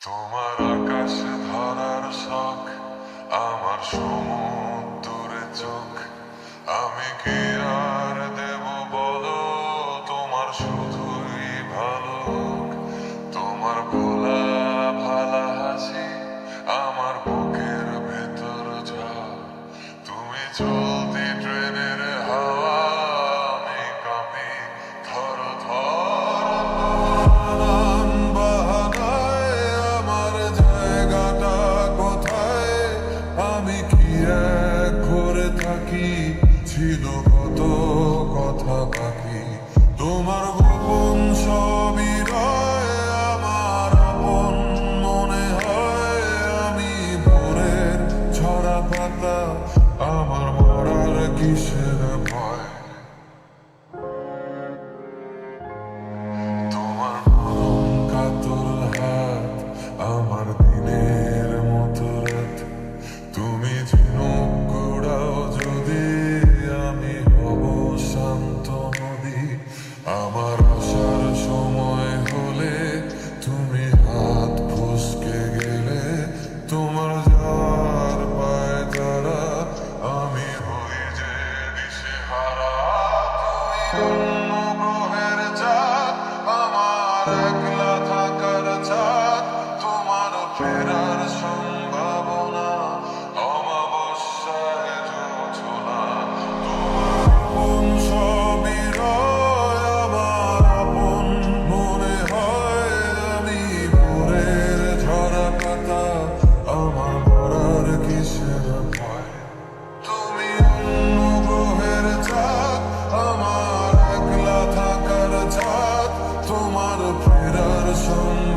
তোমার আকাশ ধরার শখ আমার সমুদ্রে চোখ। আমি কি আর দেব বলো, তোমার শুধুই ভালো তোমার ভোলা ভালা হাসি আমার বুকের ভেতর ঝড় তুমি চলতি থাকি ছিল কত কথা বাকি তোমার গোপন সবই রয় আমার আপন মনে হয় আমি ভোরের ছড়া পাতা, আমার মরার কিসের গ্রহের চাঁদ আমার একলা থাকার চাঁদ তোমার সঙ্গে from